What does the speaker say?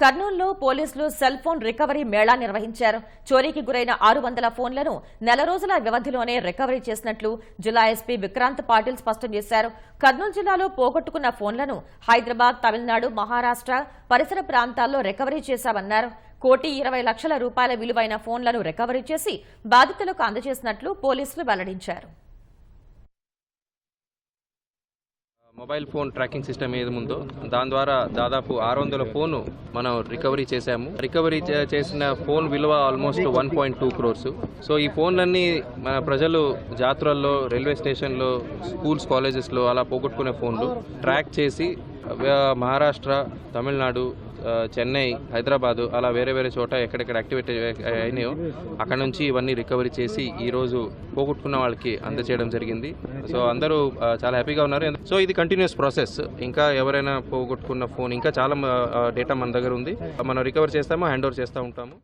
కర్నూలులో పోలీసులు cell phone recovery Mela నిర్వహించారు. చోరీకి గురైన ఆరు వందల ఫోన్లను నెల రోజుల వ్యవధిలోనే రికవరీ చేసినట్లు జిల్లా ఎస్పీ విక్రాంత్ పాటిల్ స్పష్టం చేశారు. కర్నూలు జిల్లాలో పోగొట్టుకున్న ఫోన్లను హైదరాబాద్ తమిళనాడు మహారాష్ట్ర పరిసర ప్రాంతాల్లో రికవరీ చేశామన్నారు. కోటి ఇరవై లక్షల రూపాయల విలువైన ఫోన్లను రికవరీ చేసి బాధితులకు అందజేసినట్లు పోలీసులు వెల్లడించారు. మొబైల్ ఫోన్ ట్రాకింగ్ సిస్టమ్ ఏది ఉందో దాని ద్వారా దాదాపు ఆరు వందల ఫోన్ మనం రికవరీ చేశాము. రికవరీ చే- చేసిన ఫోన్ విలువ almost one point two crores. So ఈ ఫోన్లన్నీ మన ప్రజలు జాతరల్లో రైల్వే స్టేషన్లో స్కూల్స్ కాలేజెస్లో అలా పోగొట్టుకునే ఫోన్లు ట్రాక్ చేసి మహారాష్ట్ర తమిళనాడు చెన్నై హైదరాబాదు అలా వేరే వేరే చోట ఎక్కడెక్కడ యాక్టివేట్ అయినాయో అక్కడ నుంచి ఇవన్నీ రికవరీ చేసి ఈరోజు పోగొట్టుకున్న వాళ్ళకి అందజేయడం జరిగింది. సో అందరూ చాలా హ్యాపీగా ఉన్నారు. సో ఇది కంటిన్యూస్ ప్రాసెస్ ఇంకా ఎవరైనా పోగొట్టుకున్న ఫోన్ ఇంకా చాలా డేటా మన దగ్గర ఉంది. మనం రికవర్ చేస్తాము హ్యాండ్ ఓవర్ చేస్తూ ఉంటాము.